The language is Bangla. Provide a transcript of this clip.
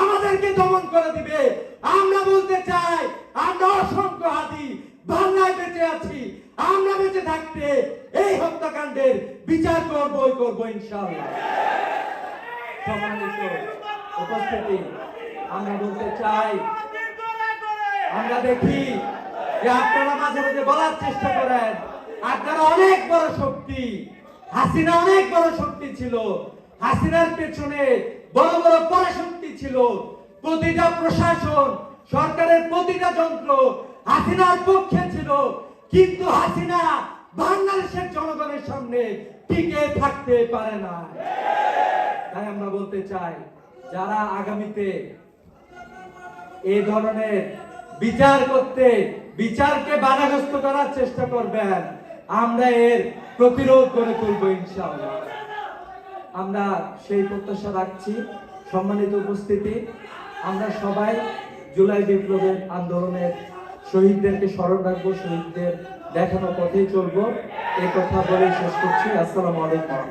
আমাদেরকে দমন করে দিবে। আমরা বলতে চাই, আমরা অসংখ্য হাতি বাংলায় বেঁচে আছি, আমরা বেঁচে থাকতে এই হত্যাকাণ্ডের বিচার করবই করব উপস্থিতি, আমরা বলতে চাই, আমরা দেখি যে আপনারা মাঝে মাঝে বলার চেষ্টা করেন, আপনারা অনেক বড় শক্তি, হাসিনা অনেক বড় শক্তি ছিল হাসিনার পেছনে বড় বড় পরাশক্তি ছিল। প্রতিটা প্রশাসন, সরকারের প্রতিটা যন্ত্র হাসিনার পক্ষে ছিল। কিন্তু হাসিনা বাংলাদেশের জনগণের সামনে টিকে থাকতে পারে না তাই আমরা বলতে চাই, যারা আগামীতে এই ধরনের বিচার করতে, বিচারকে বাধাগ্রস্ত করার চেষ্টা করবেন, আমরা এর প্রতিরোধ করে তুলব ইনশাআল্লাহ। আমরা সেই প্রত্যাশা রাখছি। সম্মানিত উপস্থিতি, আমরা সবাই জুলাই বিপ্লবের আন্দোলনের শহীদদেরকে স্মরণ রাখব, শহীদদের দেখানো পথেই চলবো। এই কথা বলে শেষ করছি। আসসালামু আলাইকুম।